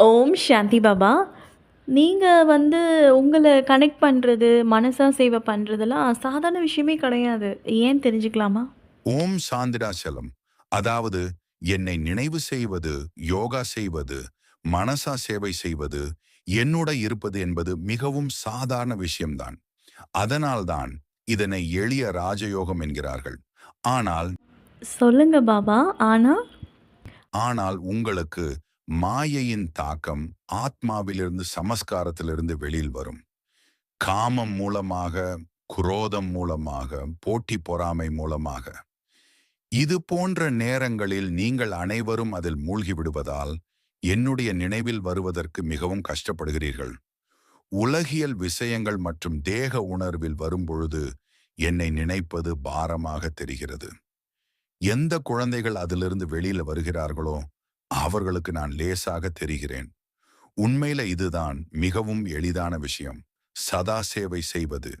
ஓம் சாந்தி பாபா. நீங்க வந்து உங்கள கனெக்ட் பண்றது, மனசா சேவை பண்றதெல்லாம் சாதாரண விஷயமே கிடையாது. ஏன் தெரிஞ்சுக்கலாமா? ஓம் சாந்திராச்சலம் அதாவது என்னை நினைவு செய்வது யோகா செய்வது மனசா சேவை செய்வது என்னோட இருப்பது என்பது மிகவும் சாதாரண விஷயம்தான் அதனால்தான் இதனை எளிய ராஜயோகம் என்கிறார்கள் ஆனால் சொல்லுங்க பாபா. ஆனா? ஆனால் உங்களுக்கு மாயையின் தாக்கம் ஆத்மாவிலிருந்து சமஸ்காரத்திலிருந்து வெளியில் வரும். காமம் மூலமாக குரோதம் மூலமாக போட்டி பொறாமை மூலமாக. இது போன்ற நேரங்களில் நீங்கள் அனைவரும் அதில் மூழ்கி விடுவதால் என்னுடைய நினைவில் வருவதற்கு மிகவும் கஷ்டப்படுகிறீர்கள். உலகியல் விஷயங்கள் மற்றும் தேக உணர்வில் வரும்பொழுது என்னை நினைப்பது பாரமாக தெரிகிறது. எந்த குழந்தைகள் அதிலிருந்து வெளியில வருகிறார்களோ அவர்களுக்கு நான் லேசாக தெரிகிறேன். உண்மையில இதுதான் மிகவும் எளிதான விஷயம். சதா சேவை செய்வது.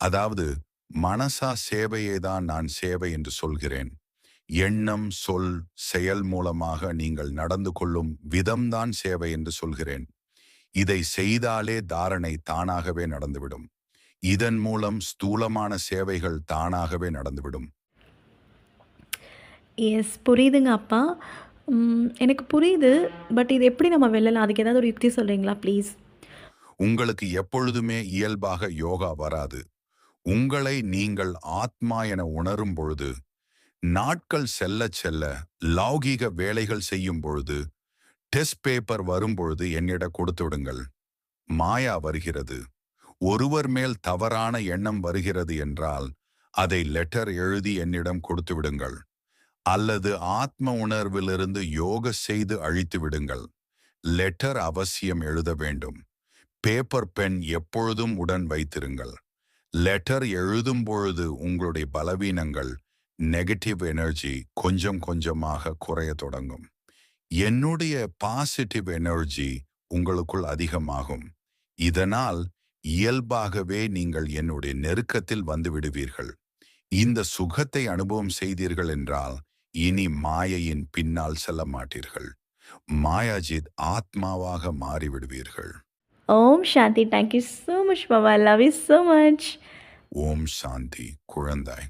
அதாவது மனசா சேவையே தான் நான் சேவை என்று சொல்கிறேன். எண்ணம் சொல் செயல் மூலமாக நீங்கள் நடந்து கொள்ளும் விதம்தான் சேவை என்று சொல்கிறேன். இதை செய்தாலே தாரணை தானாகவே நடந்துவிடும். இதன் மூலம் ஸ்தூலமான சேவைகள் தானாகவே நடந்துவிடும். எஸ் புரியுதுங்க அப்பா. எனக்கு புரியுது. பட் இது எப்படி நம்ம வெல்லலாம்? அதுக்கு ஏதாவது ஒரு யுக்தி சொல்றீங்களா ப்ளீஸ்? உங்களுக்கு எப்பொழுதுமே இயல்பாக யோகா வராது உங்களை நீங்கள் ஆத்மா என உணரும் பொழுது நாட்கள் செல்ல செல்ல லௌகீக வேலைகள் செய்யும் பொழுது டெஸ்ட் பேப்பர் வரும்பொழுது என்னிடம் கொடுத்து விடுங்கள் மாயா வருகிறது ஒருவர் மேல் தவறான எண்ணம் வருகிறது என்றால் அதை லெட்டர் எழுதி என்னிடம் கொடுத்து விடுங்கள் அல்லது ஆத்ம உணர்விலிருந்து யோக செய்து அழித்து விடுங்கள். லெட்டர் அவசியம் எழுத வேண்டும். பேப்பர் பென் எப்பொழுதும் உடன் வைத்திருங்கள். லெட்டர் எழுதும் பொழுது உங்களுடைய பலவீனங்கள் நெகட்டிவ் எனர்ஜி கொஞ்சம் கொஞ்சமாக குறைய தொடங்கும். என்னுடைய பாசிட்டிவ் எனர்ஜி உங்களுக்குள் அதிகமாகும். இதனால் இயல்பாகவே நீங்கள் என்னுடைய நெருக்கத்தில் வந்து விடுவீர்கள். இந்த சுகத்தை அனுபவம் செய்தீர்கள் என்றால் இனி மாயையின் பின்னால் செல்ல மாட்டீர்கள் மாயாஜித் ஆத்மாவாக மாறிவிடுவீர்கள் Om Shanti. Thank you so much Baba. Love you so much. Om Shanti குழந்தாய்